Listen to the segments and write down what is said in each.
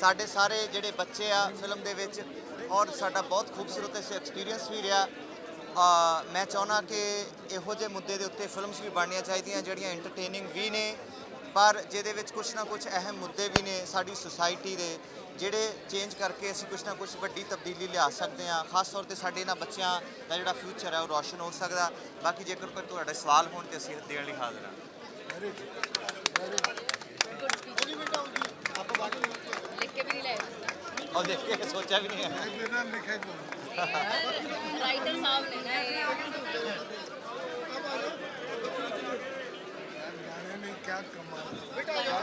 ਸਾਡੇ ਸਾਰੇ ਜਿਹੜੇ ਬੱਚੇ ਆ ਫਿਲਮ ਦੇ ਵਿੱਚ, ਔਰ ਸਾਡਾ ਬਹੁਤ ਖੂਬਸੂਰਤ ਇਸ ਐਕਸਪੀਰੀਅੰਸ ਵੀ ਰਿਹਾ। ਮੈਂ ਚਾਹੁੰਦਾ ਕਿ ਇਹੋ ਜਿਹੇ ਮੁੱਦੇ ਦੇ ਉੱਤੇ ਫਿਲਮਸ ਵੀ ਬਣਨੀਆਂ ਚਾਹੀਦੀਆਂ, ਜਿਹੜੀਆਂ ਐਂਟਰਟੇਨਿੰਗ ਵੀ ਨੇ, ਪਰ ਜਿਹਦੇ ਵਿੱਚ ਕੁਝ ਨਾ ਕੁਝ ਅਹਿਮ ਮੁੱਦੇ ਵੀ ਨੇ ਸਾਡੀ ਸੁਸਾਇਟੀ ਦੇ, ਜਿਹੜੇ ਚੇਂਜ ਕਰਕੇ ਅਸੀਂ ਕੁਝ ਨਾ ਕੁਝ ਵੱਡੀ ਤਬਦੀਲੀ ਲਿਆ ਸਕਦੇ ਹਾਂ। ਖਾਸ ਤੌਰ ਤੇ ਸਾਡੇ ਇਹਨਾਂ ਬੱਚਿਆਂ ਦਾ ਜਿਹੜਾ ਫਿਊਚਰ ਹੈ ਉਹ ਰੋਸ਼ਨ ਹੋ ਸਕਦਾ। ਬਾਕੀ ਜੇਕਰ ਕੋਈ ਤੁਹਾਡੇ ਸਵਾਲ ਹੋਣ ਤੇ ਅਸੀਂ ਦੇਣ ਲਈ ਹਾਜ਼ਰ ਹਾਂ। ਲਿਖ ਕੇ ਵੀ ਨਹੀਂ ਲਾਇਆ ਔਰ ਦੇਖ ਕੇ ਸੋਚਿਆ ਵੀ ਨਹੀਂ ਹੈ ਰਾਈਟਰ ਸਾਹਿਬ ਨੇ ਨਾ ਇਹ गाने में क्या कमाल क्या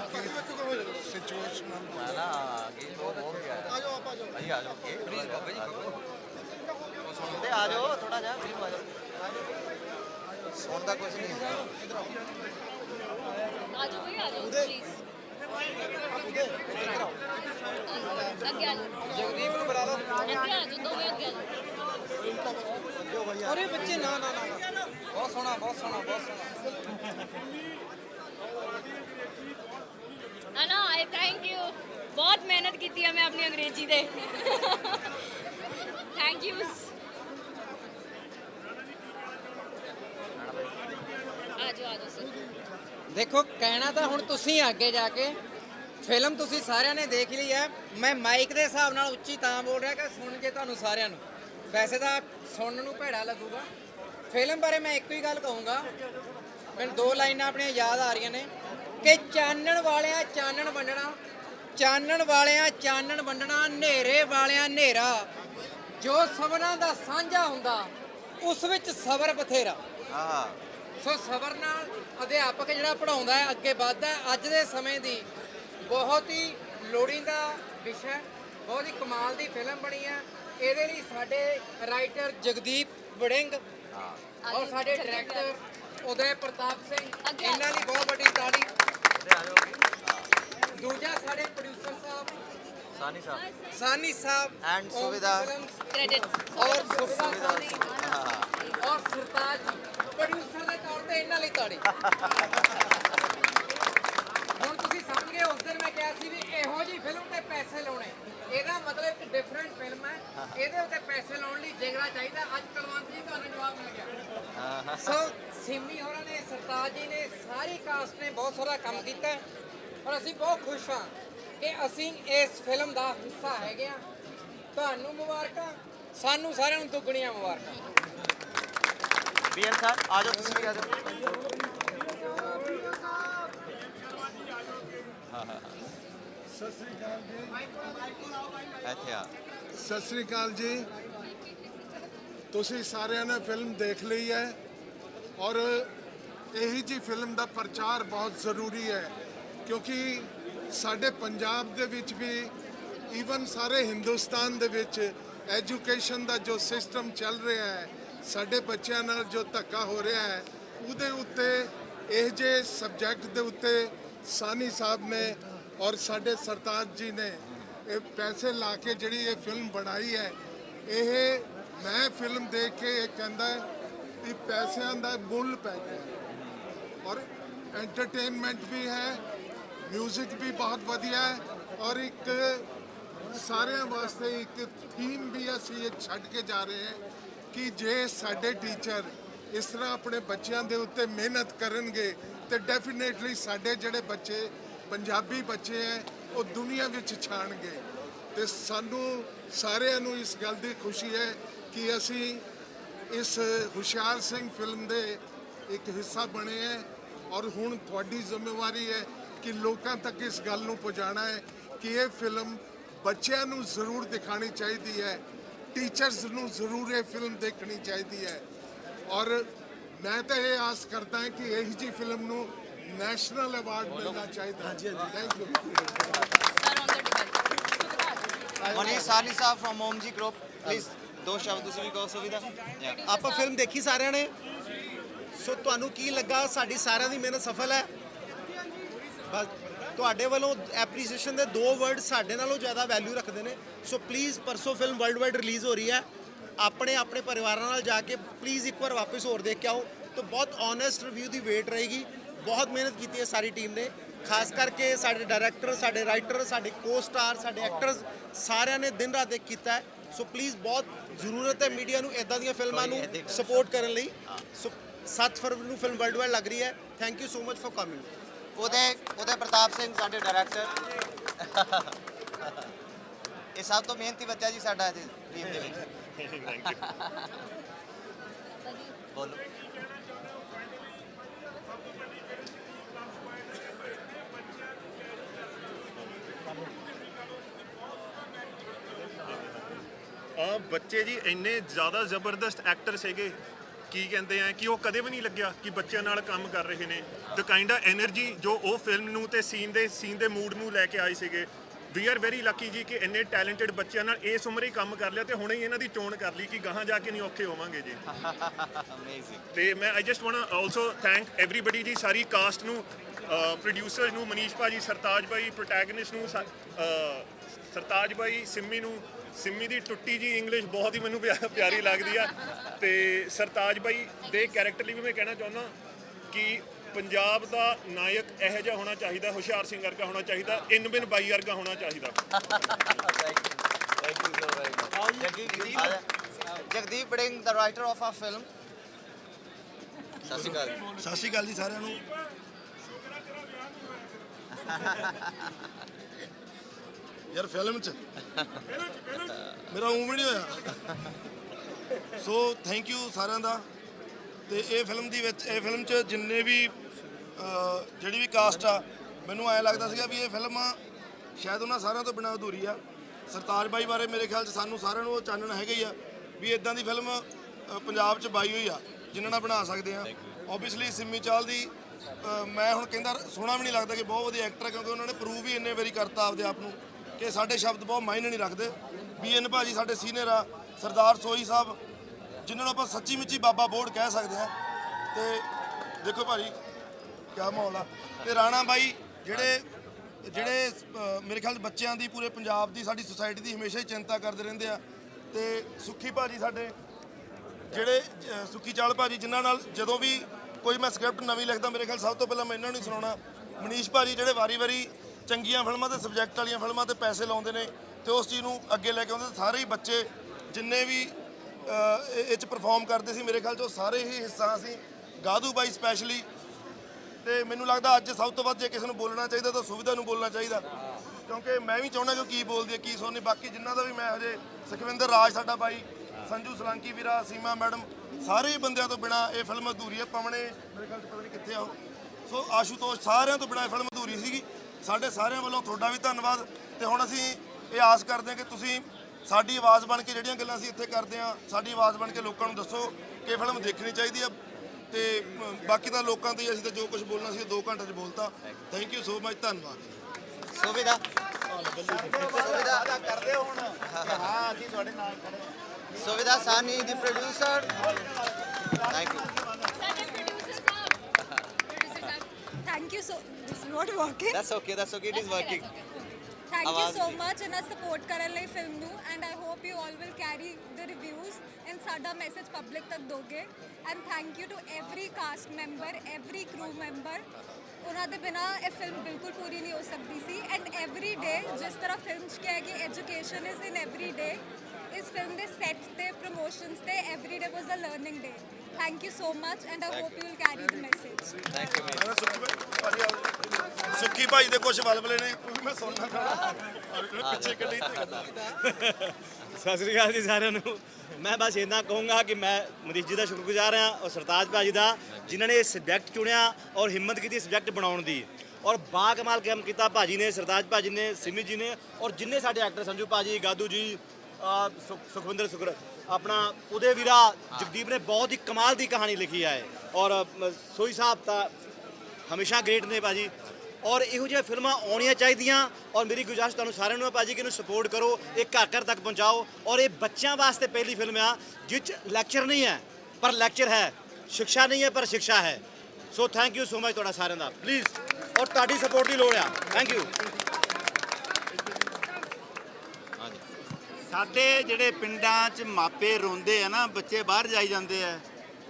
सिचुएशनल ਨਾ ਇਹ ਹੋ ਹੋ ਗਿਆ ਆ ਜਾਓ ਆ ਜਾਓ ਭਾਈ ਆ ਜਾਓ ਕੇ ਪਲੀਜ਼ ਬਾਬਾ ਜੀ ਸੁਣਦੇ ਆ ਜਾਓ ਥੋੜਾ ਜਿਹਾ ਪਲੀਜ਼ ਆ ਜਾਓ ਸੁਣਦਾ ਕੁਝ ਨਹੀਂ ਹੈ ਆ ਜਾਓ ਭਈ ਆ ਜਾਓ ਪਲੀਜ਼ ਅੱਗੇ ਆ ਜਾਓ ਜਗਦੀਪ ਨੂੰ ਬੁਲਾ ਲਓ ਅੱਗੇ ਆ ਜਾਓ ਦੋਵੇਂ ਅੱਗੇ ਆ ਜਾਓ ਅਰੇ ਬੱਚੇ ਨਾ ਨਾ ਨਾ ਬਹੁਤ ਸੋਹਣਾ ਬਹੁਤ ਸੋਹਣਾ ਬਹੁਤ ਸੋਹਣਾ ਨਾ ਨਾ ਆਈ ਥੈਂਕ ਯੂ ਬਹੁਤ ਮਿਹਨਤ ਕੀਤੀ ਹੈ ਮੈਂ ਆਪਣੀ ਅੰਗਰੇਜ਼ੀ ਦੇ ਥੈਂਕ ਯੂ ਆ ਜਾਓ ਆ ਜਾਓ ਸਰ ਦੇਖੋ, ਕਹਿਣਾ ਤਾਂ ਹੁਣ ਤੁਸੀਂ ਅੱਗੇ ਜਾ ਕੇ, ਫਿਲਮ ਤੁਸੀਂ ਸਾਰਿਆਂ ਨੇ ਦੇਖ ਲਈ ਹੈ। ਮੈਂ ਮਾਈਕ ਦੇ ਹਿਸਾਬ ਨਾਲ ਉੱਚੀ ਤਾਂ ਬੋਲ ਰਿਹਾ ਕਿ ਸੁਣ ਜੇ ਤੁਹਾਨੂੰ ਸਾਰਿਆਂ ਨੂੰ। ਵੈਸੇ ਤਾਂ ਸੁਣਨ ਨੂੰ ਭੈੜਾ ਲੱਗੂਗਾ। ਫਿਲਮ ਬਾਰੇ ਮੈਂ ਇੱਕੋ ਹੀ ਗੱਲ ਕਹੂੰਗਾ। ਮੈਨੂੰ ਦੋ ਲਾਈਨਾਂ ਆਪਣੀਆਂ ਯਾਦ ਆ ਰਹੀਆਂ ਨੇ ਕਿ ਚਾਨਣ ਵਾਲਿਆਂ ਚਾਨਣ ਵੰਡਣਾ, ਚਾਨਣ ਵਾਲਿਆਂ ਚਾਨਣ ਵੰਡਣਾ, ਹਨੇਰੇ ਵਾਲਿਆਂ ਹਨੇਰਾ। ਜੋ ਸਭਨਾਂ ਦਾ ਸਾਂਝਾ ਹੁੰਦਾ, ਉਸ ਵਿੱਚ ਸਬਰ ਬਥੇਰਾ। ਹਾਂ। ਸੋ ਸਬਰ ਨਾਲ ਅਧਿਆਪਕ ਜਿਹੜਾ ਪੜਾਉਂਦਾ ਹੈ ਅੱਗੇ ਵੱਧਦਾ ਹੈ। ਅੱਜ ਦੇ ਸਮੇਂ ਦੀ ਬਹੁਤ ਹੀ ਲੋੜੀਂਦਾ ਵਿਸ਼ਾ ਬਹੁਤ ਹੀ ਕਮਾਲ ਦੀ ਫਿਲਮ ਬਣੀ ਹੈ। ਇਹਦੇ ਲਈ ਸਾਡੇ ਰਾਈਟਰ ਜਗਦੀਪ ਵੜਿੰਗ ਔਰ ਸਾਡੇ ਡਾਇਰੈਕਟਰ ਉਦੈ ਪ੍ਰਤਾਪ ਸਿੰਘ। ਇਹਨਾਂ ਦੀ ਬਹੁਤ ਵੱਡੀ ਤਾੜੀ। ਦੂਜਾ ਸਾਡੇ producer Sahib. Sani Sahib. Sani Sahib And Suvidha. Credit ਔਰ ਸੁਵਿਧਾ ਸਾਨੀ ਹਾਂ। ਔਰ ਸਰਤਾਜ ਜੀ ਪ੍ਰੋਡਿਊਸਰ ਦੇ ਤੌਰ ਤੇ ਇਹਨਾਂ ਲਈ ਤਾੜੀ। ਹੁਣ ਤੁਸੀਂ ਸਮਝ ਗਏ, ਉਸ ਦਿਨ ਮੈਂ ਕਿਹਾ ਸੀ ਵੀ ਇਹੋ ਜੀ ਫਿਲਮ ਤੇ ਪੈਸੇ ਲਾਉਣੇ। ਇਹਦਾ ਮਤਲਬ ਇੱਕ ਡਿਫਰੈਂਟ ਫਿਲਮ ਹੈ। ਇਹਦੇ ਉੱਤੇ ਪੈਸੇ ਲਾਉਣ ਲਈ ਜਿਗਰਾ ਚਾਹੀਦਾ। ਅੱਜ ਕਲਵੰਤ ਜੀ ਤੁਹਾਨੂੰ ਜਵਾਬ ਮਿਲ ਗਿਆ। ਸੋ ਸਿੰਮੀ ਹੋਰਾਂ ਨੇ, ਸਰਤਾਜ ਜੀ ਨੇ, ਸਾਰੀ ਕਾਸਟ ਨੇ ਬਹੁਤ ਸਾਰਾ ਕੰਮ ਕੀਤਾ ਔਰ ਅਸੀਂ ਬਹੁਤ ਖੁਸ਼ ਹਾਂ ਕਿ ਅਸੀਂ ਇਸ ਫਿਲਮ ਦਾ ਹਿੱਸਾ ਹੈਗੇ ਆ ਤੁਹਾਨੂੰ ਮੁਬਾਰਕਾਂ, ਸਾਨੂੰ ਸਾਰਿਆਂ ਨੂੰ ਦੁੱਗਣੀਆਂ ਮੁਬਾਰਕਾਂ। ਬੀਐਨ ਸਾਹਿਬ ਆ ਜਾਓ ਤੁਸੀਂ। ਵੀ ਆ ਜਾਓ। ਹਾਂ ਹਾਂ ਸਤਿ ਸ੍ਰੀ ਅਕਾਲ ਸਤਿ ਸ੍ਰੀ ਅਕਾਲ ਜੀ। ਤੁਸੀਂ ਸਾਰਿਆਂ ਨੇ ਫਿਲਮ ਦੇਖ ਲਈ ਹੈ ਔਰ ਇਹੀ ਜੀ ਫਿਲਮ ਦਾ ਪ੍ਰਚਾਰ ਬਹੁਤ ਜ਼ਰੂਰੀ ਹੈ ਕਿਉਂਕਿ ਸਾਡੇ ਪੰਜਾਬ ਦੇ ਵਿੱਚ ਵੀ ਈਵਨ ਸਾਰੇ ਹਿੰਦੁਸਤਾਨ ਦੇ ਵਿੱਚ ਐਜੂਕੇਸ਼ਨ ਦਾ ਜੋ ਸਿਸਟਮ ਚੱਲ ਰਿਹਾ ਹੈ ਸਾਡੇ ਬੱਚਿਆਂ ਨਾਲ ਜੋ ਧੱਕਾ ਹੋ ਰਿਹਾ ਹੈ, ਉਹਦੇ ਉੱਤੇ ਇਹ ਜੇ ਸਬਜੈਕਟ ਦੇ ਉੱਤੇ ਸਾਨੀ ਸਾਹਿਬ ਨੇ ਔਰ ਸਾਡੇ ਸਰਤਾਜ ਜੀ ਨੇ ਇਹ ਪੈਸੇ ਲਾ ਕੇ ਜਿਹੜੀ ਇਹ ਫਿਲਮ ਬਣਾਈ ਹੈ, ਇਹ ਮੈਂ ਫਿਲਮ ਦੇਖ ਕੇ ਇਹ ਕਹਿੰਦਾ ਕਿ ਪੈਸਿਆਂ ਦਾ ਮੁੱਲ ਪੈ ਗਿਆ। ਔਰ ਐਂਟਰਟੇਨਮੈਂਟ ਵੀ ਹੈ 뮤직 ਵੀ ਬਹੁਤ ਵਧੀਆ ਹੈ ਔਰ ਇੱਕ ਸਾਰਿਆਂ ਵਾਸਤੇ ਇੱਕ ਥੀਮ ਵੀ ਅਸੀਂ ਇਹ ਛੱਡ ਕੇ ਜਾ ਰਹੇ ਹਾਂ। ਕਿ ਜੇ ਸਾਡੇ ਟੀਚਰ ਇਸ ਤਰ੍ਹਾਂ ਆਪਣੇ ਬੱਚਿਆਂ ਦੇ ਉੱਤੇ ਮਿਹਨਤ ਕਰਨਗੇ, ਤੇ ਡੈਫੀਨੇਟਲੀ ਸਾਡੇ ਜਿਹੜੇ ਬੱਚੇ, ਪੰਜਾਬੀ ਬੱਚੇ ਹੈ ਉਹ ਦੁਨੀਆ ਵਿੱਚ ਛਾਣਗੇ। ਤੇ ਸਾਨੂੰ ਸਾਰਿਆਂ ਨੂੰ ਇਸ ਗੱਲ ਦੀ ਖੁਸ਼ੀ ਹੈ ਕਿ ਅਸੀਂ ਇਸ ਹੁਸ਼ਿਆਰ ਸਿੰਘ ਫਿਲਮ ਦੇ ਇੱਕ ਹਿੱਸਾ ਬਣੇ ਹੈ ਔਰ ਹੁਣ ਤੁਹਾਡੀ ਜ਼ਿੰਮੇਵਾਰੀ ਹੈ ਕਿ ਲੋਕਾਂ ਤੱਕ ਇਸ ਗੱਲ ਨੂੰ ਪਹੁੰਚਾਉਣਾ ਹੈ ਕਿ ਇਹ ਫਿਲਮ ਬੱਚਿਆਂ ਨੂੰ ਜ਼ਰੂਰ ਦਿਖਾਣੀ ਚਾਹੀਦੀ ਹੈ ਟੀਚਰਸ ਨੂੰ ਜ਼ਰੂਰ ਇਹ ਫਿਲਮ ਦੇਖਣੀ ਚਾਹੀਦੀ ਹੈ। ਔਰ ਮੈਂ ਤਾਂ ਇਹ ਆਸ ਕਰਦਾ ਹਾਂ ਕਿ ਇਹੀ ਜੀ ਫਿਲਮ ਨੂੰ ਨੈਸ਼ਨਲ ਅਵਾਰਡ ਮਿਲਣਾ ਚਾਹੀਦਾ। ਹਾਂਜੀ ਹਾਂਜੀ। Thank you sir on the device money Sani Sahib firm Om ji group please ਦੋ ਸ਼ਬਦ ਤੁਸੀਂ ਵੀ ਕਹੋ ਸੁਵਿਧਾ. ਆਪਾਂ ਫਿਲਮ ਦੇਖੀ ਸਾਰਿਆਂ ਨੇ। ਸੋ ਤੁਹਾਨੂੰ ਕੀ ਲੱਗਾ? ਸਾਡੀ ਸਾਰਿਆਂ ਦੀ ਮਿਹਨਤ ਸਫਲ ਹੈ। ਬਸ। ਤੁਹਾਡੇ ਵੱਲੋਂ ਐਪਰੀਸੀਏਸ਼ਨ ਦੇ ਦੋ ਵਰਡ ਸਾਡੇ ਨਾਲੋਂ ਜ਼ਿਆਦਾ ਵੈਲਿਊ ਰੱਖਦੇ ਨੇ। ਸੋ ਪਲੀਜ਼ ਪਰਸੋ ਫਿਲਮ ਵਰਲਡ ਵਾਈਡ ਰਿਲੀਜ਼ ਹੋ ਰਹੀ ਹੈ। ਆਪਣੇ ਆਪਣੇ ਪਰਿਵਾਰਾਂ ਨਾਲ ਜਾ ਕੇ ਪਲੀਜ਼ ਇੱਕ ਵਾਰ ਵਾਪਸ ਹੋਰ ਦੇਖ ਕੇ ਆਓ। ਤਾਂ ਬਹੁਤ ਓਨੈਸਟ ਰਿਵਿਊ ਦੀ ਵੇਟ ਰਹੇਗੀ। ਬਹੁਤ ਮਿਹਨਤ ਕੀਤੀ ਹੈ ਸਾਰੀ ਟੀਮ ਨੇ। ਖਾਸ ਕਰਕੇ ਸਾਡੇ ਡਾਇਰੈਕਟਰ ਸਾਡੇ ਰਾਈਟਰ ਸਾਡੇ ਕੋ-ਸਟਾਰ ਸਾਡੇ ਐਕਟਰਸ ਸਾਰਿਆਂ ਨੇ ਦਿਨ ਰਾਤ ਇੱਕ ਕੀਤਾ ਹੈ। ਸੋ ਪਲੀਜ਼ ਬਹੁਤ ਜ਼ਰੂਰਤ ਹੈ ਮੀਡੀਆ ਨੂੰ ਇਦਾਂ ਦੀਆਂ ਫਿਲਮਾਂ ਨੂੰ ਸਪੋਰਟ ਕਰਨ ਲਈ। ਸੋ 7 ਫਰਵਰੀ ਨੂੰ ਫਿਲਮ ਵਰਲਡ ਵਾਈਡ ਲੱਗ ਰਹੀ ਹੈ। Thank you so much for coming ਉਹਦੇ ਉਹਦੇ ਪ੍ਰਤਾਪ ਸਿੰਘ ਸਾਡੇ ਡਾਇਰੈਕਟਰ ਇਹ ਸਭ ਤੋਂ ਮਿਹਨਤੀ ਬੱਚਾ ਜੀ ਸਾਡਾ ਇਸ ਟੀਮ ਦੇ ਵਿੱਚ। ਬੋਲੋ। ਆ ਬੱਚੇ ਜੀ ਇੰਨੇ ਜ਼ਿਆਦਾ ਜ਼ਬਰਦਸਤ ਐਕਟਰ ਸੀਗੇ ਕੀ ਕਹਿੰਦੇ ਆ ਕਿ ਉਹ ਕਦੇ ਵੀ ਨਹੀਂ ਲੱਗਿਆ ਕਿ ਬੱਚਿਆਂ ਨਾਲ ਕੰਮ ਕਰ ਰਹੇ ਨੇ। ਦ ਕਾਈਂਡ ਆ એનર્ਜੀ ਜੋ ਉਹ ਫਿਲਮ ਨੂੰ ਤੇ ਸੀਨ ਦੇ ਸੀਨ ਦੇ ਮੂਡ ਨੂੰ ਲੈ ਕੇ ਆਏ ਸੀਗੇ। ਵੀ ਆਰ ਵੈਰੀ ਲੱਕੀ ਜੀ ਕਿ ਇੰਨੇ ਟੈਲੈਂਟਡ ਬੱਚਿਆਂ ਨਾਲ ਇਸ ਉਮਰ ਹੀ ਕੰਮ ਕਰ ਲਿਆ ਤੇ ਹੁਣੇ ਹੀ ਇਹਨਾਂ ਦੀ ਚੋਣ ਕਰ ਲਈ ਕਿ ਗਾਹਾਂ ਜਾ ਕੇ ਨਹੀਂ ਔਖੇ ਹੋਵਾਂਗੇ ਜੀ। ਅਮੇਜ਼ਿੰਗ ਤੇ ਮੈਂ I just want also thank everybody ji sorry caste ਨੂੰ ਪ੍ਰੋਡਿਊਸਰਸ ਨੂੰ ਮਨੀਸ਼ ਭਾਜੀ ਸਰਤਾਜ ਭਾਈ ਪ੍ਰੋਟੈਗਨਿਸਟ ਨੂੰ ਸਰਤਾਜ ਭਾਈ ਸਿੰਮੀ ਨੂੰ ਸਿੰਮੀ ਦੀ ਟੁੱਟੀ ਜੀ ਇੰਗਲਿਸ਼ ਬਹੁਤ ਹੀ ਮੈਨੂੰ ਪਿਆ- ਪਿਆਰੀ ਲੱਗਦੀ ਆ। ਤੇ ਸਰਤਾਜ ਭਾਈ ਦੇ ਕੈਰੈਕਟਰ ਲਈ ਵੀ ਮੈਂ ਕਹਿਣਾ ਚਾਹੁੰਦਾ ਕਿ ਪੰਜਾਬ ਦਾ ਨਾਇਕ ਇਹੋ ਜਿਹਾ ਹੋਣਾ ਚਾਹੀਦਾ ਹੁਸ਼ਿਆਰ ਸਿੰਘ ਵਰਗਾ ਹੋਣਾ ਚਾਹੀਦਾ ਇਨ ਬਿਨ ਬਾਈ ਵਰਗਾ ਹੋਣਾ ਚਾਹੀਦਾ। Jagdeep Beding, the writer of our film. ਸਤਿ ਸ਼੍ਰੀ ਅਕਾਲ। ਸਤਿ ਸ਼੍ਰੀ ਅਕਾਲ ਜੀ ਸਾਰਿਆਂ ਨੂੰ। ਯਾਰ ਫਿਲਮ ਚ। ਮੇਰਾ ਉਂ ਵੀ ਨਹੀਂ ਹੋਇਆ। ਸੋ ਥੈਂਕ ਯੂ ਸਾਰਿਆਂ ਦਾ। ਤੇ ਇਹ ਫਿਲਮ ਦੀ ਵਿੱਚ ਇਹ ਫਿਲਮ ਚ ਜਿੰਨੇ ਵੀ ਜਿਹੜੀ ਵੀ ਕਾਸਟ ਆ, ਮੈਨੂੰ ਐਂ ਲੱਗਦਾ ਸੀਗਾ ਵੀ ਇਹ ਫਿਲਮ ਸ਼ਾਇਦ ਉਹਨਾਂ ਸਾਰਿਆਂ ਤੋਂ ਬਿਨਾਂ ਅਧੂਰੀ ਆ। ਸਰਤਾਜ ਬਾਈ ਬਾਰੇ ਮੇਰੇ ਖਿਆਲ ਚ ਸਾਨੂੰ ਸਾਰਿਆਂ ਨੂੰ ਉਹ ਚਾਨਣ ਹੈਗਾ ਹੀ ਆ ਵੀ ਇਦਾਂ ਦੀ ਫਿਲਮ ਪੰਜਾਬ ਚ ਬਾਈ ਹੋਈ ਆ, ਜਿਨ੍ਹਾਂ ਨਾਲ ਬਣਾ ਸਕਦੇ ਆ। ਓਬਵੀਅਸਲੀ ਸਿੰਮੀ ਚਾਲ ਦੀ ਮੈਂ ਹੁਣ ਕਹਿੰਦਾ ਸੋਹਣਾ ਵੀ ਨਹੀਂ ਲੱਗਦਾ ਕਿ ਬਹੁਤ ਵਧੀਆ ਐਕਟਰ ਕਿਉਂਕਿ ਉਹਨਾਂ ਨੇ ਪ੍ਰੂਵ ਵੀ ਇੰਨੇ ਵਾਰੀ ਕਰਤਾ ਆਪਦੇ ਆਪ ਨੂੰ। ਕਿ ਸਾਡੇ ਸ਼ਬਦ ਬਹੁਤ ਮਾਇਨੇ ਨਹੀਂ ਰੱਖਦੇ। ਵੀ ਐਨ ਭਾਜੀ ਸਾਡੇ ਸੀਨੀਅਰ ਆ, ਸਰਦਾਰ ਸੋਈ ਸਾਹਿਬ, ਜਿਨ੍ਹਾਂ ਨੂੰ ਆਪਾਂ ਸੱਚੀ ਮੁੱਚੀ ਬਾਬਾ ਬੋਰਡ ਕਹਿ ਸਕਦੇ ਆ ਤੇ ਦੇਖੋ ਭਾਜੀ, ਕਿਆ ਮਾਹੌਲ ਆ। ਤੇ ਰਾਣਾ ਬਾਈ ਜਿਹੜੇ ਜਿਹੜੇ ਮੇਰੇ ਖਿਆਲ ਬੱਚਿਆਂ ਦੀ ਪੂਰੇ ਪੰਜਾਬ ਦੀ, ਸਾਡੀ ਸੁਸਾਇਟੀ ਦੀ ਹਮੇਸ਼ਾ ਹੀ ਚਿੰਤਾ ਕਰਦੇ ਰਹਿੰਦੇ ਆ। ਤੇ ਸੁੱਖੀ ਭਾਜੀ ਸਾਡੇ, ਜਿਹੜੇ ਸੁੱਖੀ ਚਾਲ ਭਾਜੀ, ਜਿਨ੍ਹਾਂ ਨਾਲ ਜਦੋਂ ਵੀ ਕੋਈ ਮੈਂ ਸਕ੍ਰਿਪਟ ਨਵੀਂ ਲਿਖਦਾ, ਮੇਰੇ ਖਿਆਲ ਸਭ ਤੋਂ ਪਹਿਲਾਂ ਮੈਂ ਇਹਨਾਂ ਨੂੰ ਸੁਣਾਉਣਾ। ਮਨੀਸ਼ ਭਾਜੀ ਜਿਹੜੇ ਵਾਰੀ-ਵਾਰੀ ਚੰਗੀਆਂ ਫਿਲਮਾਂ ਤੇ ਸਬਜੈਕਟ ਵਾਲੀਆਂ ਫਿਲਮਾਂ ਤੇ ਪੈਸੇ ਲਾਉਂਦੇ ਨੇ ਤੇ ਉਸ ਚੀਜ਼ ਨੂੰ ਅੱਗੇ ਲੈ ਕੇ ਆਉਂਦੇ ਸਾਰੇ ਹੀ ਬੱਚੇ ਜਿੰਨੇ ਵੀ ਇਹ ਚ ਪਰਫਾਰਮ ਕਰਦੇ ਸੀ, ਮੇਰੇ ਖਿਆਲ 'ਚ ਉਹ ਸਾਰੇ ਹੀ ਹਿੱਸਾ ਸੀ। ਗਾਦੂ ਬਾਈ ਸਪੈਸ਼ਲੀ ਤੇ ਮੈਨੂੰ ਲੱਗਦਾ ਅੱਜ ਸਭ ਤੋਂ ਵੱਧ ਜੇ ਕਿਸੇ ਨੂੰ ਬੋਲਣਾ ਚਾਹੀਦਾ ਤਾਂ ਸੁਵਿਧਾ ਨੂੰ ਬੋਲਣਾ ਚਾਹੀਦਾ। ਕਿਉਂਕਿ ਮੈਂ ਵੀ ਚਾਹੁੰਦਾ ਕਿ ਉਹ ਕੀ ਬੋਲਦੀ ਹੈ, ਕੀ ਸੁਣਨੀ ਬਾਕੀ ਜਿੰਨਾ ਦਾ ਵੀ ਮੈਂ ਹਜੇ ਸੁਖਵਿੰਦਰ ਰਾਜ ਸਾਡਾ ਬਾਈ, ਸੰਜੂ ਸਲਾਂਕੀ ਵੀਰਾ, ਸੀਮਾ ਮੈਡਮ, ਸਾਰੇ ਬੰਦਿਆਂ ਤੋਂ ਬਿਨਾ ਇਹ ਫਿਲਮ ਅਧੂਰੀ ਹੈ। ਪਵਨੇ ਮੇਰੇ ਖਿਆਲ 'ਚ ਪਤਾ ਨਹੀਂ ਕਿੱਥੇ ਆ ਉਹ। ਸੋ ਆਸ਼ੂਤੋਸ਼ ਸਾਰਿਆਂ ਤੋਂ ਬਿਨਾ ਇਹ ਫਿਲਮ ਅਧੂਰੀ ਸੀਗੀ। ਸਾਡੇ ਸਾਰਿਆਂ ਵੱਲੋਂ ਤੁਹਾਡਾ ਵੀ ਧੰਨਵਾਦ ਤੇ ਹੁਣ ਅਸੀਂ ਇਹ ਆਸ ਕਰਦੇ ਹਾਂ ਕਿ ਤੁਸੀਂ ਸਾਡੀ ਆਵਾਜ਼ ਬਣ ਕੇ ਜਿਹੜੀਆਂ ਗੱਲਾਂ ਅਸੀਂ ਇੱਥੇ ਕਰਦੇ ਹਾਂ ਸਾਡੀ ਆਵਾਜ਼ ਬਣ ਕੇ ਲੋਕਾਂ ਨੂੰ ਦੱਸੋ ਕਿ ਫਿਲਮ ਦੇਖਣੀ ਚਾਹੀਦੀ ਆ ਤੇ ਬਾਕੀ ਤਾਂ ਲੋਕਾਂ ਤੇ ਹੀ ਅਸੀਂ ਤਾਂ ਜੋ ਕੁਝ ਬੋਲਣਾ ਸੀ ਉਹ 2 ਘੰਟੇ 'ਚ ਬੋਲਤਾ। ਥੈਂਕ ਯੂ ਸੋ ਮਚ ਧੰਨਵਾਦ। ਸੁਵਿਧਾ। ਕਰਦੇ ਹੁਣ। ਹਾਂ ਅਸੀਂ ਤੁਹਾਡੇ ਨਾਲ ਖੜੇ ਸੁਵਿਧਾ ਸਾਨੀ ਦੀ producer thank you Thank you so. This is not working. That's okay that's okay it is working Thank you ਆਵਾਜ਼ so ਦੀ। much ਇਹਨਾਂ support ਕਰਨ ਲਈ ਫਿਲਮ ਨੂੰ and I hope you all will carry the reviews and ਸਾਡਾ message public ਤੱਕ ਦੋਗੇ and thank you to every cast member, every crew member ਉਹਨਾਂ ਦੇ ਬਿਨਾ ਇਹ ਫਿਲਮ ਬਿਲਕੁਲ ਪੂਰੀ ਨਹੀਂ ਹੋ ਸਕਦੀ ਸੀ and every day ਜਿਸ ਤਰ੍ਹਾਂ ਫਿਲਮ 'ਚ ਕਿਹਾ ਕਿ education is in every day ਇਸ ਫਿਲਮ ਦੇ ਸੈੱਟ ਤੇ ਪ੍ਰੋਮੋਸ਼ਨਸ ਤੇ every day was a learning day. Thank you so much and I hope you. will carry the message. Thank you ਮੈਂ ਸੁੱਖੀ ਭਾਈ ਆਓ। ਸੁੱਖੀ ਭਾਈ ਦੇ ਕੁਝ ਬਲਬਲੇ ਨੇ ਉਹ ਵੀ ਮੈਂ ਸੁਣਨਾ ਚਾਹੁੰਦਾ ਪਿੱਛੇ ਕੱਢੀ ਤੇ ਗੱਲਾਂ ਸਤਿ ਸ੍ਰੀ ਅਕਾਲ ਜੀ ਸਾਰਿਆਂ ਨੂੰ। ਮੈਂ ਬਸ ਇੰਨਾ ਕਹੂੰਗਾ ਕਿ ਮੈਂ ਮਨੀਸ਼ ਜੀ ਦਾ ਸ਼ੁਕਰਗੁਜ਼ਾਰ ਹਾਂ ਔਰ ਸਰਤਾਜ ਭਾਜੀ ਦਾ ਜਿਨ੍ਹਾਂ ਨੇ ਇਹ ਸਬਜੈਕਟ ਚੁਣਿਆ ਔਰ ਹਿੰਮਤ ਕੀਤੀ ਸਬਜੈਕਟ ਬਣਾਉਣ ਦੀ। ਔਰ ਬਾ ਕਮਾਲ ਕੰਮ ਕੀਤਾ ਭਾਜੀ ਨੇ ਸਰਤਾਜ ਭਾਜੀ ਨੇ ਸਿਮੀ ਜੀ ਨੇ ਔਰ ਜਿੰਨੇ ਸਾਡੇ ਐਕਟਰ ਸੰਜੂ ਭਾਜੀ ਗਾਦੂ ਜੀ ਸੁਖਵਿੰਦਰ ਸੁਖਰ ਆਪਣਾ ਉਹਦੇ ਵੀਰਾ ਜਗਦੀਪ ਨੇ ਬਹੁਤ ਹੀ ਕਮਾਲ ਦੀ ਕਹਾਣੀ ਲਿਖੀ ਹੈ ਔਰ ਸੋਈ ਸਾਹਿਬ ਤਾਂ ਹਮੇਸ਼ਾ ਗ੍ਰੇਟ ਨੇ ਭਾਜੀ। ਔਰ ਇਹੋ ਜਿਹੀਆਂ ਫਿਲਮਾਂ ਆਉਣੀਆਂ ਚਾਹੀਦੀਆਂ। ਔਰ ਮੇਰੀ ਗੁਜ਼ਾਰਿਸ਼ ਤੁਹਾਨੂੰ ਸਾਰਿਆਂ ਨੂੰ ਹੈ ਭਾਜੀ ਕਿ ਇਹਨੂੰ ਸਪੋਰਟ ਕਰੋ, ਇਹ ਘਰ ਘਰ ਤੱਕ ਪਹੁੰਚਾਓ। ਔਰ ਇਹ ਬੱਚਿਆਂ ਵਾਸਤੇ ਪਹਿਲੀ ਫਿਲਮ ਆ ਜਿਸ 'ਚ ਲੈਕਚਰ ਨਹੀਂ ਹੈ, ਪਰ ਲੈਕਚਰ ਹੈ। ਸਿੱਖਿਆ ਨਹੀਂ ਹੈ, ਪਰ ਸਿੱਖਿਆ ਹੈ। So thank you so much ਤੁਹਾਡਾ ਸਾਰਿਆਂ ਦਾ। ਪਲੀਜ਼ ਔਰ ਤੁਹਾਡੀ ਸਪੋਰਟ ਦੀ ਲੋੜ ਆ। ਥੈਂਕ ਯੂ ਸਾਡੇ ਜਿਹੜੇ ਪਿੰਡਾਂ 'ਚ ਮਾਪੇ ਰੋਂਦੇ ਆ ਨਾ, ਬੱਚੇ ਬਾਹਰ ਜਾਈ ਜਾਂਦੇ ਆ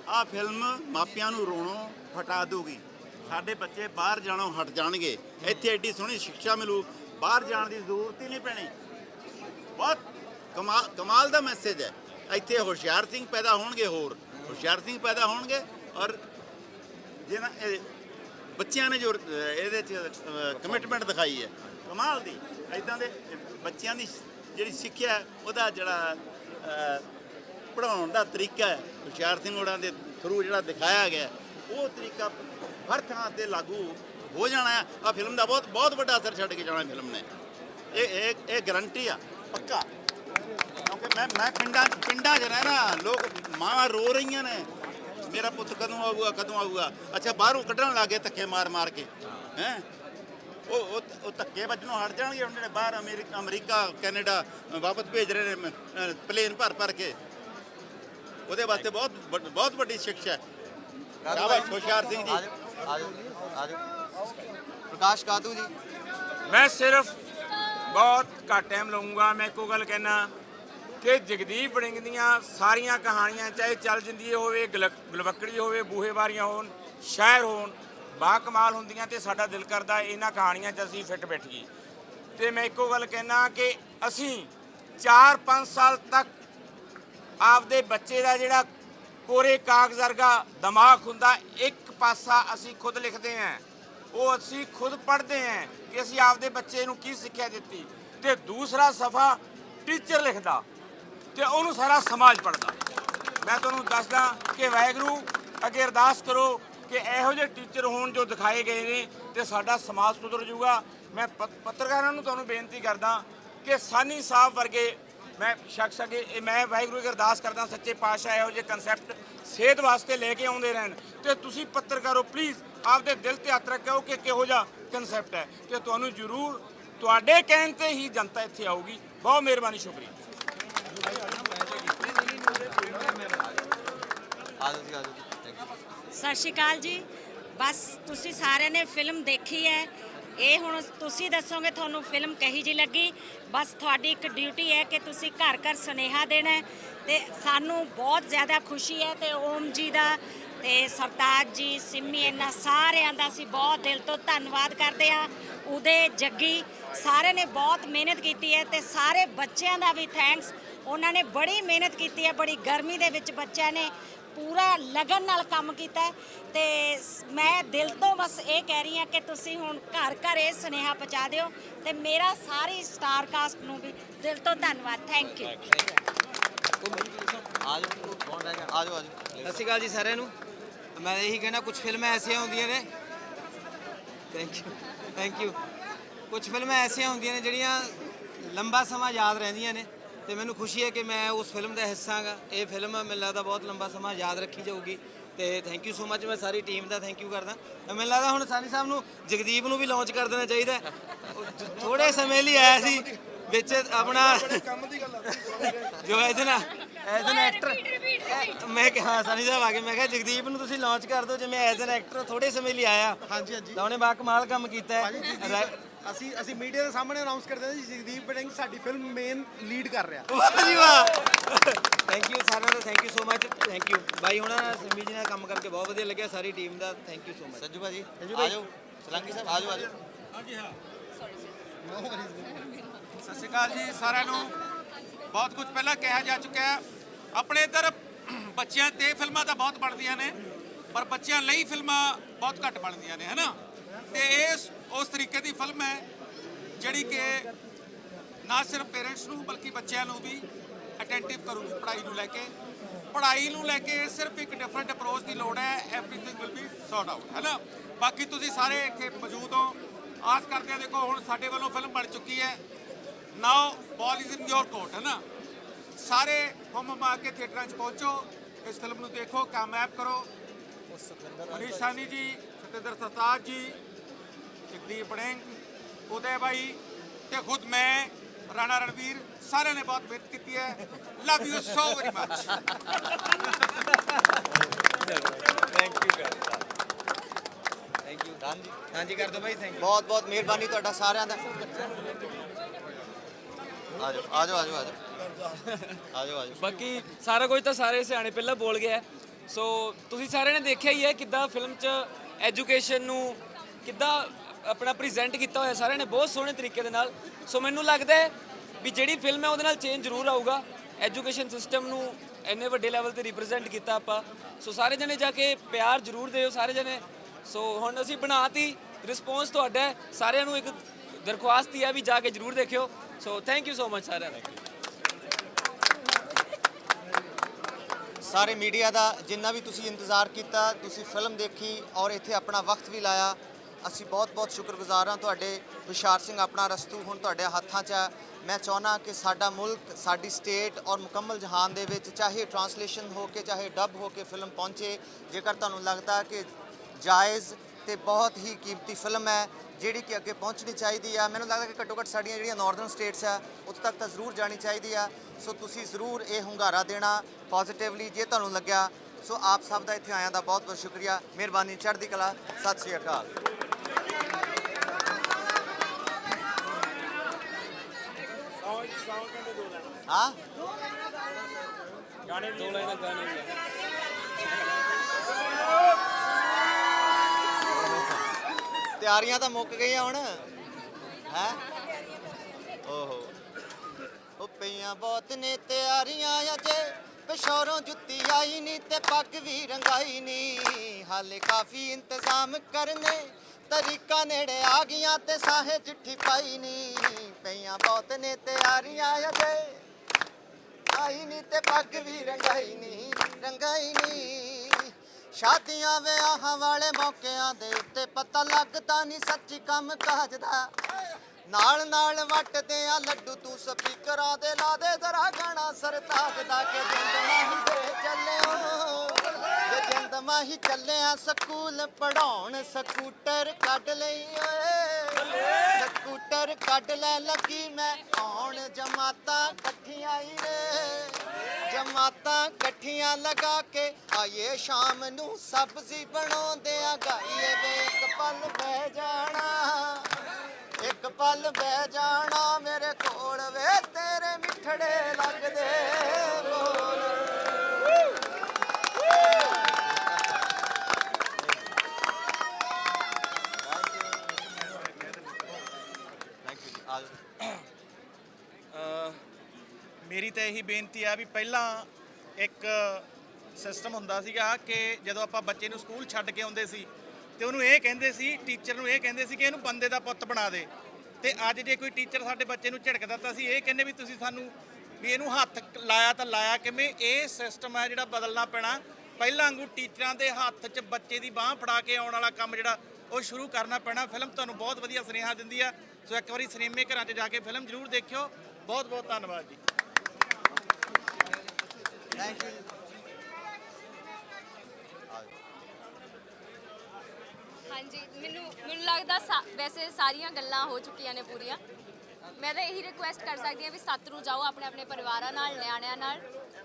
ਆਹ ਫਿਲਮ ਮਾਪਿਆਂ ਨੂੰ ਰੋਣੋਂ ਹਟਾ ਦੂਗੀ ਸਾਡੇ ਬੱਚੇ ਬਾਹਰ ਜਾਣੋਂ ਹਟ ਜਾਣਗੇ। ਇੱਥੇ ਐਡੀ ਸੋਹਣੀ ਸਿੱਖਿਆ ਮਿਲੂ, ਬਾਹਰ ਜਾਣ ਦੀ ਜ਼ਰੂਰਤ ਹੀ ਨਹੀਂ ਪੈਣੀ। ਬਹੁਤ ਕਮਾਲ ਕਮਾਲ ਦਾ ਮੈਸੇਜ ਹੈ। ਇੱਥੇ ਹੁਸ਼ਿਆਰ ਸਿੰਘ ਪੈਦਾ ਹੋਣਗੇ ਹੋਰ। ਹੁਸ਼ਿਆਰ ਸਿੰਘ ਪੈਦਾ ਹੋਣਗੇ ਔਰ ਜਿਹਨਾਂ ਇਹ ਬੱਚਿਆਂ ਨੇ ਜੋ ਇਹਦੇ ਚ ਕਮਿਟਮੈਂਟ ਦਿਖਾਈ ਹੈ। ਕਮਾਲ ਦੀ। ਇਦਾਂ ਦੇ ਬੱਚਿਆਂ ਦੀ ਜਿਹੜੀ ਸਿੱਖਿਆ ਉਹਦਾ ਜਿਹੜਾ ਅਹ, ਪੜ੍ਹਾਉਣ ਦਾ ਤਰੀਕਾ ਹੈ ਹੁਸ਼ਿਆਰ ਸਿੰਘ ਹੋਰਾਂ ਦੇ ਥਰੂ ਜਿਹੜਾ ਦਿਖਾਇਆ ਗਿਆ ਉਹ ਤਰੀਕਾ ਹਰ ਥਾਂ ਤੇ ਲਾਗੂ ਹੋ ਜਾਣਾ ਹੈ। ਆ ਫਿਲਮ ਦਾ ਬਹੁਤ ਬਹੁਤ ਵੱਡਾ ਅਸਰ ਛੱਡ ਕੇ ਜਾਣਾ ਫਿਲਮ ਨੇ। ਇਹ ਇਹ ਇਹ ਗਰੰਟੀ ਆ ਪੱਕਾ। ਕਿਉਂਕਿ ਮੈਂ ਮੈਂ ਪਿੰਡਾਂ 'ਚ ਪਿੰਡਾਂ 'ਚ ਰਹਿਣਾ ਲੋਕ ਮਾਂ ਰੋ ਰਹੀਆਂ ਨੇ। ਮੇਰਾ ਪੁੱਤ ਕਦੋਂ ਆਊਗਾ ਕਦੋਂ ਆਊਗਾ? ਅੱਛਾ ਬਾਹਰੋਂ ਕੱਢਣ ਲੱਗੇ ਧੱਕੇ ਮਾਰ ਮਾਰ ਕੇ ਹੈ? ਉਹ ਉਹ ਉਹ ਧੱਕੇ ਵੱਜਣੋਂ ਹਟ ਜਾਣਗੇ ਹੁਣ ਜਿਹੜੇ ਬਾਹਰ ਅਮਰੀਕਾ ਅਮਰੀਕਾ ਕੈਨੇਡਾ ਵਾਪਸ ਭੇਜ ਰਹੇ ਨੇ ਪਲੇਨ ਭਰ ਭਰ ਕੇ। ਉਹਦੇ ਵਾਸਤੇ ਬਹੁਤ ਵੱਡ- ਬਹੁਤ ਵੱਡੀ ਸਿੱਖਿਆ ਹੈ। ਸ਼ਾਬਾਸ਼ ਹੁਸ਼ਿਆਰ ਸਿੰਘ ਜੀ। ਆਜੋ ਆਜੋ ਆਜੋ। ਪ੍ਰਕਾਸ਼ ਕਾਦੂ ਜੀ? ਮੈਂ ਸਿਰਫ ਬਹੁਤ ਘੱਟ ਟਾਈਮ ਲਵਾਂਗਾ ਮੈਂ ਇੱਕੋ ਗੱਲ ਕਹਿਣਾ ਕਿ ਜਗਦੀਪ ਵੜਿੰਗ ਦੀਆਂ ਸਾਰੀਆਂ ਕਹਾਣੀਆਂ ਚਾਹੇ ਚੱਲ ਜਿੰਦੀ ਹੋਵੇ ਗਲ- ਗਲਵੱਕੜੀ ਹੋਵੇ ਬੂਹੇ ਬਾਰੀਆਂ ਹੋਣ ਸ਼ਾਇਰ ਹੋਣ ਬਾ ਕਮਾਲ ਹੁੰਦੀਆਂ ਤੇ ਸਾਡਾ ਦਿਲ ਕਰਦਾ ਇਹਨਾਂ ਕਹਾਣੀਆਂ 'ਚ ਅਸੀਂ ਫਿੱਟ ਬੈਠੀਏ। ਤੇ ਮੈਂ ਇੱਕੋ ਗੱਲ ਕਹਿਣਾ ਕਿ ਅਸੀਂ 4-5 ਸਾਲ ਤੱਕ ਆਪਦੇ ਬੱਚੇ ਦਾ ਜਿਹੜਾ ਕੋਰੇ ਕਾਗਜ਼ ਵਰਗਾ ਦਿਮਾਗ ਹੁੰਦਾ, ਇੱਕ ਪਾਸਾ ਅਸੀਂ ਖੁਦ ਲਿਖਦੇ ਹਾਂ। ਉਹ ਅਸੀਂ ਖੁਦ ਪੜ੍ਹਦੇ ਹਾਂ ਕਿ ਅਸੀਂ ਆਪਦੇ ਬੱਚੇ ਨੂੰ ਕੀ ਸਿੱਖਿਆ ਦਿੱਤੀ। ਤੇ ਦੂਸਰਾ ਸਫਾ ਟੀਚਰ ਲਿਖਦਾ ਤੇ ਉਹਨੂੰ ਸਾਰਾ ਸਮਾਜ ਪੜਦਾ ਮੈਂ ਤੁਹਾਨੂੰ ਦੱਸਦਾ ਕਿ ਵਾਹਿਗੁਰੂ, ਅੱਗੇ ਅਰਦਾਸ ਕਰੋ ਕਿ ਇਹੋ ਜਿਹੇ ਟੀਚਰ ਹੋਣ ਜੋ ਦਿਖਾਏ ਗਏ ਨੇ ਤੇ ਸਾਡਾ ਸਮਾਜ ਸੁਧਰ ਜਾਊਗਾ। ਮੈਂ ਪ- ਪੱਤਰਕਾਰਾਂ ਨੂੰ ਤੁਹਾਨੂੰ ਬੇਨਤੀ ਕਰਦਾ ਕਿ ਸਾਨੀ ਸਾਹਿਬ ਵਰਗੇ ਮੈਂ ਸ਼ਖਸ ਅਗੇ, ਇਹ ਮੈਂ ਵਾਹਿਗੁਰੂ ਅੱਗੇ ਅਰਦਾਸ ਕਰਦਾ ਸੱਚੇ ਪਾਤਸ਼ਾਹ ਇਹੋ ਜਿਹੇ ਕਨਸੈਪਟ ਸਿਹਤ ਵਾਸਤੇ ਲੈ ਕੇ ਆਉਂਦੇ ਰਹਿਣ। ਤੇ ਤੁਸੀਂ ਪੱਤਰਕਾਰੋ ਪਲੀਜ਼ ਆਪਦੇ ਦਿਲ ਤੇ ਹੱਥ ਰੱਖਿਓ ਕਿ ਕਿਹੋ ਜਿਹਾ ਕਨਸੈਪਟ ਹੈ। ਤੇ ਤੁਹਾਨੂੰ ਜ਼ਰੂਰ ਤੁਹਾਡੇ ਕਹਿਣ ਤੇ ਹੀ ਜਨਤਾ ਇੱਥੇ ਆਊਗੀ। ਬਹੁਤ ਮਿਹਰਬਾਨੀ, ਸ਼ੁਕਰੀਆ। ਆਜੋ ਜੀ, ਆਜੋ ਸਤਿ ਸ਼੍ਰੀ ਅਕਾਲ ਜੀ। ਬਸ ਤੁਸੀਂ ਸਾਰਿਆਂ ਨੇ ਫਿਲਮ ਦੇਖੀ ਹੈ। ਇਹ ਹੁਣ ਤੁਸੀਂ ਦੱਸੋਗੇ ਤੁਹਾਨੂੰ ਫਿਲਮ ਕਹੀ ਜੀ ਲੱਗੀ। ਬਸ ਤੁਹਾਡੀ ਇੱਕ ਡਿਊਟੀ ਹੈ ਕਿ ਤੁਸੀਂ ਘਰ ਘਰ ਸੁਨੇਹਾ ਦੇਣਾ ਹੈ ਤੇ ਸਾਨੂੰ ਬਹੁਤ ਜ਼ਿਆਦਾ ਖੁਸ਼ੀ ਹੈ ਤੇ ਓਮ ਜੀ ਦਾ ਤੇ ਸਰਤਾਜ ਜੀ, ਸਿੰਮੀ ਇਹਨਾਂ ਸਾਰਿਆਂ ਦਾ ਅਸੀਂ ਬਹੁਤ ਦਿਲ ਤੋਂ ਧੰਨਵਾਦ ਕਰਦੇ ਹਾਂ। ਉਹਦੇ ਜੱਗੀ ਸਾਰਿਆਂ ਨੇ ਬਹੁਤ ਮਿਹਨਤ ਕੀਤੀ ਹੈ ਤੇ ਸਾਰੇ ਬੱਚਿਆਂ ਦਾ ਵੀ ਥੈਂਕਸ ਉਹਨਾਂ ਨੇ ਬੜੀ ਮਿਹਨਤ ਕੀਤੀ ਹੈ, ਬੜੀ ਗਰਮੀ ਦੇ ਵਿੱਚ ਬੱਚਿਆਂ ਨੇ ਪੂਰਾ ਲਗਨ ਨਾਲ ਕੰਮ ਕੀਤਾ ਹੈ ਤੇ ਮੈਂ ਦਿਲ ਤੋਂ ਬਸ ਇਹ ਕਹਿ ਰਹੀ ਹਾਂ ਕਿ ਤੁਸੀਂ ਹੁਣ ਘਰ ਘਰ ਇਹ ਸੁਨੇਹਾ ਪਹੁੰਚਾ ਦਿਓ ਤੇ ਮੇਰਾ ਸਾਰੀ ਸਟਾਰ ਕਾਸਟ ਨੂੰ ਵੀ ਦਿਲ ਤੋਂ ਧੰਨਵਾਦ। ਥੈਂਕ ਯੂ ਆਜੋ ਕੌਣ ਰਹਿ ਗਿਆ ਆਜੋ ਆਜੋ ਸਤਿ ਸ਼੍ਰੀ ਅਕਾਲ ਜੀ ਸਾਰਿਆਂ ਨੂੰ। ਮੈਂ ਇਹੀ ਕਹਿਣਾ ਕੁਝ ਫਿਲਮਾਂ ਐਸੀਆਂ ਹੁੰਦੀਆਂ ਨੇ। ਥੈਂਕ ਯੂ ਥੈਂਕ ਯੂ ਕੁਝ ਫਿਲਮਾਂ ਐਸੀਆਂ ਹੁੰਦੀਆਂ ਨੇ ਜਿਹੜੀਆਂ ਲੰਬਾ ਸਮਾਂ ਯਾਦ ਰਹਿੰਦੀਆਂ ਨੇ। ਤੇ ਮੈਨੂੰ ਖੁਸ਼ੀ ਹੈ ਕਿ ਮੈਂ ਉਸ ਫਿਲਮ ਦਾ ਹਿੱਸਾ ਹਾਂ। ਇਹ ਫਿਲਮ ਮੈਨੂੰ ਲੱਗਦਾ ਬਹੁਤ ਲੰਬਾ ਸਮਾਂ ਯਾਦ ਰੱਖੀ ਜਾਊਗੀ ਤੇ ਥੈਂਕ ਯੂ ਸੋ ਮੱਚ ਮੈਂ ਸਾਰੀ ਟੀਮ ਦਾ ਥੈਂਕ ਯੂ ਕਰਦਾ। ਮੈਨੂੰ ਲੱਗਦਾ ਹੁਣ ਸਾਨੀ ਸਾਹਿਬ ਨੂੰ ਜਗਦੀਪ ਨੂੰ ਵੀ ਲਾਂਚ ਕਰ ਦੇਣਾ ਚਾਹੀਦਾ ਥੋੜੇ ਸਮੇਂ ਲਈ ਆਇਆ ਸੀ ਵਿੱਚ ਆਪਣਾ ਕੰਮ ਦੀ ਗੱਲ ਆ ਜੋ ਇਹਦੇ ਨਾਲ ਐਜ਼ ਐਨ ਐਕਟਰ ਮੈਂ ਕਿਹਾ ਸਨੀ ਸਾਹਿਬ ਆ ਗਏ। ਮੈਂ ਕਿਹਾ ਜਗਦੀਪ ਨੂੰ ਤੁਸੀਂ ਲਾਂਚ ਕਰ ਦਿਓ ਜਿਵੇਂ ਐਜ਼ ਐਨ ਐਕਟਰ ਥੋੜੇ ਸਮੇਂ ਲਈ ਆਇਆ। ਹਾਂਜੀ ਹਾਂਜੀ। ਤਾਂ ਉਹਨੇ ਬਾ ਕਮਾਲ ਕੰਮ ਕੀਤਾ ਹੈ। ਅਸੀਂ ਅਸੀਂ ਮੀਡੀਆ ਦੇ ਸਾਹਮਣੇ ਅਨਾਉਂਸ ਕਰਦੇ ਹਾਂ ਜੀ ਜਗਦੀਪ ਵੜਿੰਗ ਸਾਡੀ ਫਿਲਮ ਮੇਨ ਲੀਡ ਕਰ ਰਿਹਾ। ਵਾਹ ਜੀ ਵਾਹ। ਥੈਂਕ ਯੂ ਸਾਰਿਆਂ ਦਾ thank you so much thank you ਬਾਈ ਹੁਣਾਂ ਨਾਲ ਸਿੰਮੀ ਜੀ ਨਾਲ ਕੰਮ ਕਰਕੇ ਬਹੁਤ ਵਧੀਆ ਲੱਗਿਆ ਸਾਰੀ team the thank you so much Sajju ਭਾਜੀ ਆਜੋ ਸਲੰਗੀ ਸਾਹਿਬ ਆਜੋ ਆਜੋ। ਸਤਿ ਸ਼੍ਰੀ ਅਕਾਲ ਜੀ ਸਾਰਿਆਂ ਨੂੰ। ਬਹੁਤ ਕੁਝ ਪਹਿਲਾਂ ਕਿਹਾ ਜਾ ਚੁੱਕਾ ਹੈ। ਆਪਣੇ ਇੱਧਰ ਬੱਚਿਆਂ ਤੇ ਫਿਲਮਾਂ ਤਾਂ ਬਹੁਤ ਬਣਦੀਆਂ ਨੇ ਪਰ ਬੱਚਿਆਂ ਲਈ ਫਿਲਮਾਂ ਬਹੁਤ ਘੱਟ ਬਣਦੀਆਂ ਨੇ ਹਨਾ? ਤੇ ਇਹ ਉਸ ਤਰੀਕੇ ਦੀ ਫਿਲਮ ਹੈ ਜਿਹੜੀ ਕਿ ਨਾ ਸਿਰਫ ਪੇਰੈਂਟਸ ਨੂੰ, ਬਲਕਿ ਬੱਚਿਆਂ ਨੂੰ ਵੀ ਅਟੈਂਟਿਵ ਕਰੂਗੀ ਪੜ੍ਹਾਈ ਨੂੰ ਲੈ ਕੇ। ਪੜ੍ਹਾਈ ਨੂੰ ਲੈ ਕੇ ਸਿਰਫ ਇੱਕ ਡਿਫਰੈਂਟ ਅਪਰੋਚ ਦੀ ਲੋੜ ਹੈ everything will be sorted out ਹੈਨਾ ਬਾਕੀ ਤੁਸੀਂ ਸਾਰੇ ਇੱਥੇ ਮੌਜੂਦ ਹੋ। ਆਸ ਕਰਦੇ ਆ ਦੇਖੋ, ਹੁਣ ਸਾਡੇ ਵੱਲੋਂ ਫਿਲਮ ਬਣ ਚੁੱਕੀ ਹੈ। ਨਾਓ ਬਾਲ ਇਜ਼ ਇਨ ਯੋਰ ਕੋਰਟ ਹੈ ਨਾ? ਸਾਰੇ ਹਮ ਹਮ ਆ ਕੇ ਥੀਏਟਰਾਂ 'ਚ ਪਹੁੰਚੋ। ਇਸ ਫਿਲਮ ਨੂੰ ਦੇਖੋ ਕਾਮਯਾਬ ਕਰੋ। ਮਨੀਸ਼ ਸਾਨੀ ਜੀ, ਸਤਿੰਦਰ ਸਰਤਾਜ ਜੀ ਜਗਦੀਪ ਪੜਿੰਗ ਉਦੈ ਬਾਈ ਤੇ ਖੁਦ ਮੈਂ ਰਾਣਾ ਰਣਵੀਰ ਸਾਰਿਆਂ ਨੇ ਬਹੁਤ ਮਿਹਨਤ ਕੀਤੀ ਹੈ। Love you so very much thank you thank you ਹਾਂਜੀ ਹਾਂਜੀ ਕਰ ਦਿਓ ਬਾਈ ਥੈਂਕ ਯੂ ਬਹੁਤ ਬਹੁਤ ਮਿਹਰਬਾਨੀ ਤੁਹਾਡਾ ਸਾਰਿਆਂ ਦਾ। ਆਜੋ ਆਜੋ ਆਜੋ ਆਜੋ। ਆਜੋ ਆਜੋ। ਬਾਕੀ ਸਾਰਾ ਕੁਝ ਤਾਂ ਸਾਰੇ ਸਿਆਣੇ ਪਹਿਲਾਂ ਬੋਲ ਗਿਆ। ਸੋ ਤੁਸੀਂ ਸਾਰਿਆਂ ਨੇ ਦੇਖਿਆ ਹੀ ਹੈ ਕਿੱਦਾਂ ਫਿਲਮ 'ਚ ਐਜੂਕੇਸ਼ਨ ਨੂੰ ਕਿੱਦਾਂ ਆਪਣਾ ਪ੍ਰੈਜ਼ੈਂਟ ਕੀਤਾ ਹੋਇਆ ਸਾਰਿਆਂ ਨੇ, ਬਹੁਤ ਸੋਹਣੇ ਤਰੀਕੇ ਦੇ ਨਾਲ। ਸੋ ਮੈਨੂੰ ਲੱਗਦਾ ਹੈ ਵੀ ਜਿਹੜੀ ਫਿਲਮ ਹੈ ਉਹਦੇ ਨਾਲ ਚੇਂਜ ਜ਼ਰੂਰ ਆਊਗਾ। ਐਜੂਕੇਸ਼ਨ ਸਿਸਟਮ ਨੂੰ ਇੰਨੇ ਵੱਡੇ ਲੈਵਲ ਤੇ ਰਿਪਰੈਜ਼ੈਂਟ ਕੀਤਾ ਆਪਾਂ। ਸੋ ਸਾਰੇ ਜਣੇ ਜਾ ਕੇ ਪਿਆਰ ਜ਼ਰੂਰ ਦਿਓ ਸਾਰੇ ਜਣੇ। ਸੋ ਹੁਣ ਅਸੀਂ ਬਣਾਤੀ ਰਿਸਪੌਂਸ ਤੁਹਾਡਾ ਹੈ। ਸਾਰਿਆਂ ਨੂੰ ਇੱਕ ਦਰਖਾਸਤ ਹੀ ਹੈ ਵੀ ਜਾ ਕੇ ਜ਼ਰੂਰ ਦੇਖਿਓ। So thank you so much ਸਾਰਿਆਂ ਦਾ। ਸਾਰੇ ਮੀਡੀਆ ਦਾ ਜਿੰਨਾ ਵੀ ਤੁਸੀਂ ਇੰਤਜ਼ਾਰ ਕੀਤਾ, ਤੁਸੀਂ ਫਿਲਮ ਦੇਖੀ ਔਰ ਇੱਥੇ ਆਪਣਾ ਵਕਤ ਵੀ ਲਾਇਆ ਅਸੀਂ ਬਹੁਤ-ਬਹੁਤ ਸ਼ੁਕਰਗੁਜ਼ਾਰ ਹਾਂ ਤੁਹਾਡੇ ਹੁਸ਼ਿਆਰ ਸਿੰਘ ਆਪਣਾ ਰਸਤੂ ਹੁਣ ਤੁਹਾਡੇ ਹੱਥਾਂ 'ਚ ਹੈ ਮੈਂ ਚਾਹੁੰਦਾ ਕਿ ਸਾਡਾ ਮੁਲਕ, ਸਾਡੀ ਸਟੇਟ ਔਰ ਮੁਕੰਮਲ ਜਹਾਨ ਦੇ ਵਿੱਚ ਚਾਹੇ ਟਰਾਂਸਲੇਸ਼ਨ ਹੋ ਕੇ, ਚਾਹੇ ਡਬ ਹੋ ਕੇ ਫਿਲਮ ਪਹੁੰਚੇ, ਜੇਕਰ ਤੁਹਾਨੂੰ ਲੱਗਦਾ ਕਿ ਜਾਇਜ਼ ਤੇ ਬਹੁਤ ਹੀ ਕੀਮਤੀ ਫਿਲਮ ਹੈ, ਜਿਹੜੀ ਕਿ ਅੱਗੇ ਪਹੁੰਚਣੀ ਚਾਹੀਦੀ ਆ। ਮੈਨੂੰ ਲੱਗਦਾ ਕਿ ਘੱਟੋ ਘੱਟ ਸਾਡੀਆਂ ਜਿਹੜੀਆਂ ਨਾਰਥਰਨ ਸਟੇਟਸ ਆ, ਉੱਥੇ ਤੱਕ ਤਾਂ ਜ਼ਰੂਰ ਜਾਣੀ ਚਾਹੀਦੀ ਆ। ਸੋ ਤੁਸੀਂ ਜ਼ਰੂਰ ਇਹ ਹੁੰਗਾਰਾ ਦੇਣਾ ਪੋਜ਼ਿਟਿਵਲੀ ਜੇ ਤੁਹਾਨੂੰ ਲੱਗਿਆ। ਸੋ ਆਪ ਸਭ ਦਾ ਇੱਥੇ ਆਇਆਂ ਦਾ ਬਹੁਤ ਬਹੁਤ ਸ਼ੁਕਰੀਆ। ਮਿਹਰਬਾਨੀ ਚੜ੍ਹਦੀ ਕਲਾ। ਸਤਿ ਸ਼੍ਰੀ ਅਕਾਲ। ਹਾਂ? ਗਾਣੇ ਦੋ ਲਾਈਨਾਂ ਗਾਣੇ ਤਿਆਰੀਆਂ ਤਾਂ ਮੁੱਕ ਗਈਆਂ ਹੁਣ। ਹੈ? ਓਹੋ। ਉਹ ਪਈਆਂ ਬਹੁਤ ਨੇ ਤਿਆਰੀਆਂ ਅਜੇ। ਪਿਸ਼ੋਰੋਂ ਜੁੱਤੀ ਆਈ ਨਹੀਂ ਤੇ ਪੱਗ ਵੀ ਰੰਗਾਈ ਨਹੀਂ ਹਾਲੇ ਕਾਫੀ ਇੰਤਜ਼ਾਮ ਕਰਨੇ। ਤਰੀਕਾ ਨੇੜੇ ਆ ਗਈਆਂ ਤੇ ਸਾਹੇ ਚਿੱਠੀ ਪਾਈ ਨੀ। ਪਈਆਂ ਬਹੁਤ ਨੇ ਤਿਆਰੀਆਂ ਅਜੇ। ਆਈ ਨਹੀਂ ਤੇ ਪੱਗ ਵੀ ਰੰਗਾਈ ਨਹੀਂ ਰੰਗਾਈ ਨਹੀਂ ਸ਼ਾਦੀਆਂ ਵਿਆਹਾਂ ਵਾਲੇ ਮੌਕਿਆਂ ਦੇ ਉੱਤੇ ਪਤਾ ਲੱਗਦਾ ਨਹੀਂ ਸੱਚੀ ਕੰਮ ਕਾਜ ਦਾ। ਨਾਲ ਨਾਲ ਵੱਟਦੇ ਆ ਲੱਡੂ ਤੂੰ ਸਪੀਕਰਾਂ ਦੇ ਲਾ ਦੇ, ਜ਼ਰਾ ਗਾਣਾ ਸਰਤਾਜ ਦਾ ਕਿ ਜਿੰਦ ਮਾਹੀ ਚੱਲਿਓ। ਜੇ ਹੀ ਚੱਲਿਆ ਸਕੂਲ ਪੜਾਉਣ ਸਕੂਟਰ ਕੱਢ ਲਈ ਓਏ। ਸਕੂਟਰ ਕੱਢ ਲੈ ਲੱਗੀ ਮੈਂ ਆਉਣ। ਜਮਾਤਾਂ ਇਕੱਠੀਆਂ ਹੀ ਨੇ। ਜਮਾਤਾਂ ਇਕੱਠੀਆਂ ਲਗਾ ਕੇ ਆਏ ਸ਼ਾਮ ਨੂੰ ਸਬਜ਼ੀ ਬਣਾਉਂਦੇ ਆ। ਗਾਈਏ ਵੇ ਇੱਕ ਪਲ ਬਹਿ ਜਾਣਾ। ਇੱਕ ਪਲ ਬਹਿ ਜਾਣਾ ਮੇਰੇ ਕੋਲ ਵੇ ਤੇਰੇ ਮਿੱਠੜੇ ਲੱਗਦੇ ਬੋਲ ਥੈਂਕ ਯੂ ਆਲ ਅ, ਮੇਰੀ ਤਾਂ ਇਹੀ ਬੇਨਤੀ ਆ ਵੀ ਪਹਿਲਾਂ ਇੱਕ ਸਿਸਟਮ ਹੁੰਦਾ ਸੀਗਾ ਕਿ ਜਦੋਂ ਆਪਾਂ ਬੱਚੇ ਨੂੰ ਸਕੂਲ ਛੱਡ ਕੇ ਆਉਂਦੇ ਸੀ ਤੇ ਉਹਨੂੰ ਇਹ ਕਹਿੰਦੇ ਸੀ ਟੀਚਰ ਨੂੰ ਇਹ ਕਹਿੰਦੇ ਸੀ ਕਿ ਇਹਨੂੰ ਬੰਦੇ ਦਾ ਪੁੱਤ ਬਣਾ ਦੇ। ਤੇ ਅੱਜ ਜੇ ਕੋਈ ਟੀਚਰ ਸਾਡੇ ਬੱਚੇ ਨੂੰ ਝਿੜਕਦਾ ਤਾਂ ਅਸੀਂ ਇਹ ਕਹਿੰਦੇ ਵੀ ਤੁਸੀਂ ਸਾਨੂੰ ਵੀ ਇਹਨੂੰ ਹੱਥ ਲਾਇਆ ਤਾਂ ਲਾਇਆ ਕਿਵੇਂ ਇਹ ਸਿਸਟਮ ਹੈ ਜਿਹੜਾ ਬਦਲਣਾ ਪੈਣਾ। ਪਹਿਲਾਂ ਵਾਂਗੂ ਟੀਚਰਾਂ ਦੇ ਹੱਥ 'ਚ ਬੱਚੇ ਦੀ ਬਾਹ ਫੜਾ ਕੇ ਆਉਣ ਵਾਲਾ ਕੰਮ ਜਿਹੜਾ ਉਹ ਸ਼ੁਰੂ ਕਰਨਾ ਪੈਣਾ। ਫਿਲਮ ਤੁਹਾਨੂੰ ਬਹੁਤ ਵਧੀਆ ਸੁਨੇਹਾ ਦਿੰਦੀ ਆ। ਸੋ ਇੱਕ ਵਾਰੀ ਸਿਨੇਮੇ ਘਰਾਂ 'ਚ ਜਾ ਕੇ ਫਿਲਮ ਜ਼ਰੂਰ ਦੇਖਿਓ। ਬਹੁਤ ਬਹੁਤ ਧੰਨਵਾਦ ਜੀ। ਥੈਂਕ ਯੂ ਹਾਂਜੀ, ਮੈਨੂੰ ਮੈਨੂੰ ਲੱਗਦਾ ਸਾ- ਵੈਸੇ ਸਾਰੀਆਂ ਗੱਲਾਂ ਹੋ ਚੁੱਕੀਆਂ ਨੇ ਪੂਰੀਆਂ। ਮੈਂ ਤਾਂ ਇਹੀ ਰਿਕੁਐਸਟ ਕਰ ਸਕਦੀ ਹਾਂ ਵੀ ਸੱਤ ਨੂੰ ਜਾਓ ਆਪਣੇ ਆਪਣੇ ਪਰਿਵਾਰਾਂ ਨਾਲ, ਨਿਆਣਿਆਂ ਨਾਲ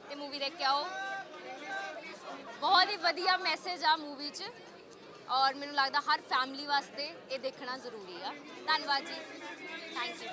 ਤੇ ਮੂਵੀ ਦੇਖ ਕੇ ਆਓ ਬਹੁਤ ਹੀ ਵਧੀਆ ਮੈਸੇਜ ਆ ਮੂਵੀ 'ਚ ਔਰ ਮੈਨੂੰ ਲੱਗਦਾ ਹਰ ਫੈਮਿਲੀ ਵਾਸਤੇ ਇਹ ਦੇਖਣਾ ਜ਼ਰੂਰੀ ਆ। ਧੰਨਵਾਦ ਜੀ। Thank you